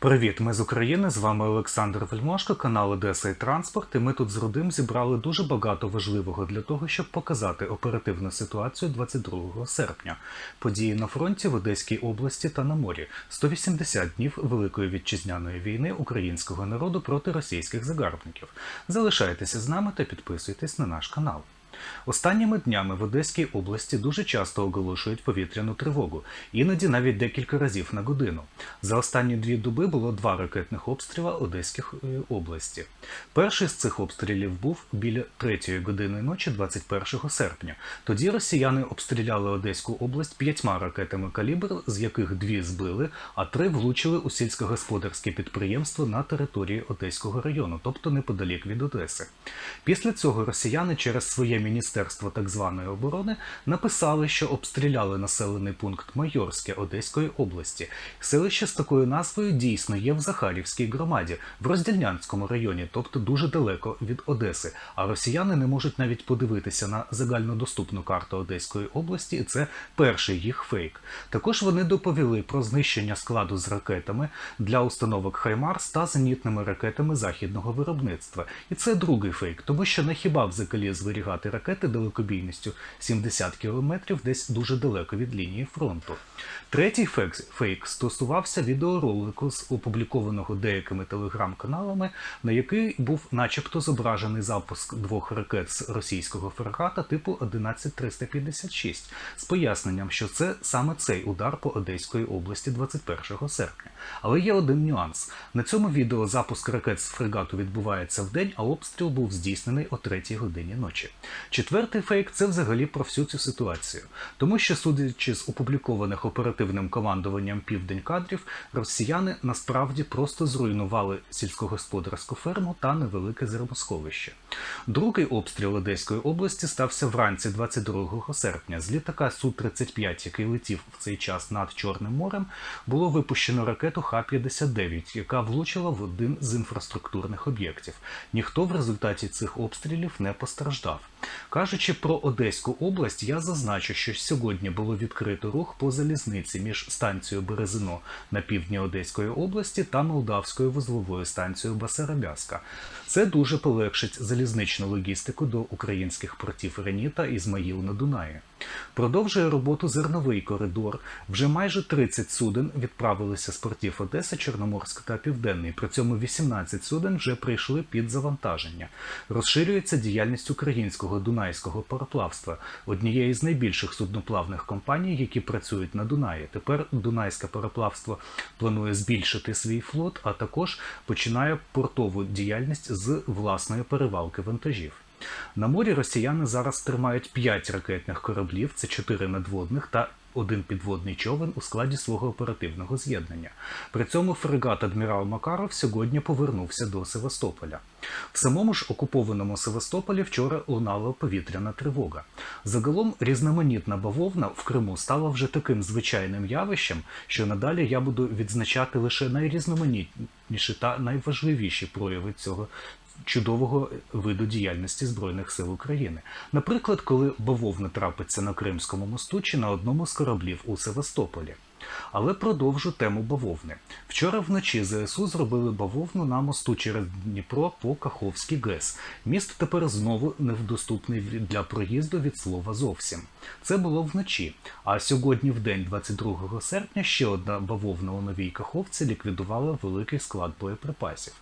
Привіт, ми з України. З вами Олександр Вельмошко, канал Одеса і Транспорт. І ми тут з Рудим зібрали дуже багато важливого для того, щоб показати оперативну ситуацію 22 серпня. Події на фронті в Одеській області та на морі. 180 днів Великої вітчизняної війни українського народу проти російських загарбників. Залишайтеся з нами та підписуйтесь на наш канал. Останніми днями в Одеській області дуже часто оголошують повітряну тривогу, іноді навіть декілька разів на годину. За останні дві доби було два ракетних обстріла Одеської області. Перший з цих обстрілів був біля третьої години ночі, 21 серпня. Тоді росіяни обстріляли Одеську область п'ятьма ракетами калібр, з яких дві збили, а три влучили у сільськогосподарське підприємство на території Одеського району, тобто неподалік від Одеси. Після цього росіяни через своє міністерство так званої оборони написали, що обстріляли населений пункт Майорське Одеської області. Селище з такою назвою дійсно є в Захарівській громаді, в Роздільнянському районі, тобто дуже далеко від Одеси. А росіяни не можуть навіть подивитися на загальнодоступну карту Одеської області, і це перший їх фейк. Також вони доповіли про знищення складу з ракетами для установок Хаймарс та зенітними ракетами західного виробництва. І це другий фейк, тому що не хіба взагалі зберігати ракети далекобійністю 70 кілометрів десь дуже далеко від лінії фронту. Третій фейк, стосувався відеоролику з опублікованого деякими телеграм-каналами, на який був начебто зображений запуск двох ракет з російського фрегата типу 11356 з поясненням, що це саме цей удар по Одеської області 21 серпня. Але є один нюанс: на цьому відео запуск ракет з фрегату відбувається в день, а обстріл був здійснений о 3 годині ночі. Четвертий фейк це взагалі про всю цю ситуацію, тому що, судячи з опублікованих оперативним командуванням південь кадрів, росіяни насправді просто зруйнували сільськогосподарську ферму та невелике зерносховище. Другий обстріл Одеської області стався вранці 22 серпня. З літака Су-35, який летів в цей час над Чорним морем, було випущено ракету Х-59, яка влучила в один з інфраструктурних об'єктів. Ніхто в результаті цих обстрілів не постраждав. Кажучи про Одеську область, я зазначу, що сьогодні було відкрито рух по залізниці між станцією Березино на півдні Одеської області та Молдавською вузловою станцією Басарабяска. Це дуже полегшить залізничну логістику до українських портів Рені та Ізмаїл на Дунаї. Продовжує роботу зерновий коридор. Вже майже 30 суден відправилися з портів Одеси, Чорноморськ та Південний. При цьому 18 суден вже прийшли під завантаження. Розширюється діяльність українського дунайського пароплавства, однієї з найбільших судноплавних компаній, які працюють на Дунаї. Тепер Дунайське пароплавство планує збільшити свій флот, а також починає портову діяльність з власної перевалки вантажів. На морі росіяни зараз тримають 5 ракетних кораблів, це 4 надводних та один підводний човен у складі свого оперативного з'єднання. При цьому фрегат адмірал Макаров сьогодні повернувся до Севастополя. В самому ж окупованому Севастополі вчора лунала повітряна тривога. Загалом різноманітна бавовна в Криму стала вже таким звичайним явищем, що надалі я буду відзначати лише найрізноманітніші та найважливіші прояви цього чудового виду діяльності Збройних сил України. Наприклад, коли бавовна трапиться на Кримському мосту чи на одному з кораблів у Севастополі. Але продовжу тему бавовни. Вчора вночі ЗСУ зробили бавовну на мосту через Дніпро по Каховській ГЕС. Міст тепер знову недоступний для проїзду від слова зовсім. Це було вночі. А сьогодні, в день 22 серпня, ще одна бавовна у новій Каховці ліквідувала великий склад боєприпасів.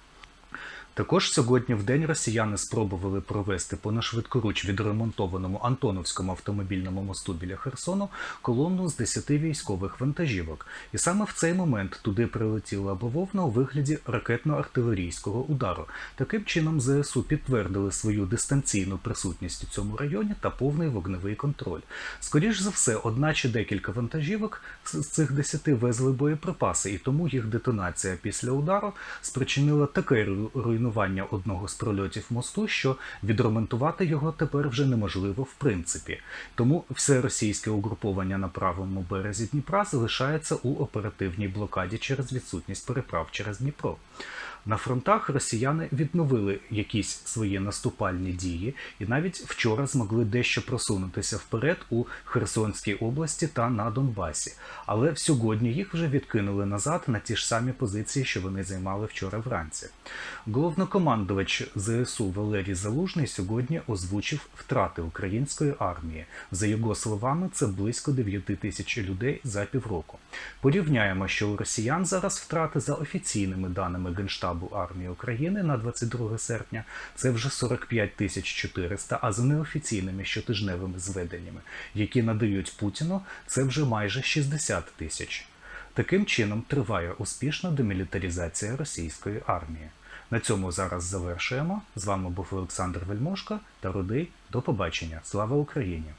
Також сьогодні в день росіяни спробували провести по нашвидкоруч відремонтованому Антоновському автомобільному мосту біля Херсону колонну з 10 військових вантажівок. І саме в цей момент туди прилетіла бавовна у вигляді ракетно-артилерійського удару. Таким чином ЗСУ підтвердили свою дистанційну присутність у цьому районі та повний вогневий контроль. Скоріш за все, одна чи декілька вантажівок з цих 10 везли боєприпаси, і тому їх детонація після удару спричинила таке руйнування руйнування одного з прольотів мосту, що відремонтувати його тепер вже неможливо в принципі. Тому все російське угруповання на правому березі Дніпра залишається у оперативній блокаді через відсутність переправ через Дніпро. На фронтах росіяни відновили якісь свої наступальні дії і навіть вчора змогли дещо просунутися вперед у Херсонській області та на Донбасі. Але сьогодні їх вже відкинули назад на ті ж самі позиції, що вони займали вчора вранці. Головнокомандувач ЗСУ Валерій Залужний сьогодні озвучив втрати української армії. За його словами, це близько 9 тисяч людей за півроку. Порівняємо, що у росіян зараз втрати за офіційними даними Генштабу армії України на 22 серпня це вже 45 тисяч 400, а за неофіційними щотижневими зведеннями, які надають Путіну, це вже майже 60 тисяч. Таким чином триває успішна демілітаризація російської армії. На цьому зараз завершуємо. З вами був Олександр Вельмошко та Рудий. До побачення. Слава Україні!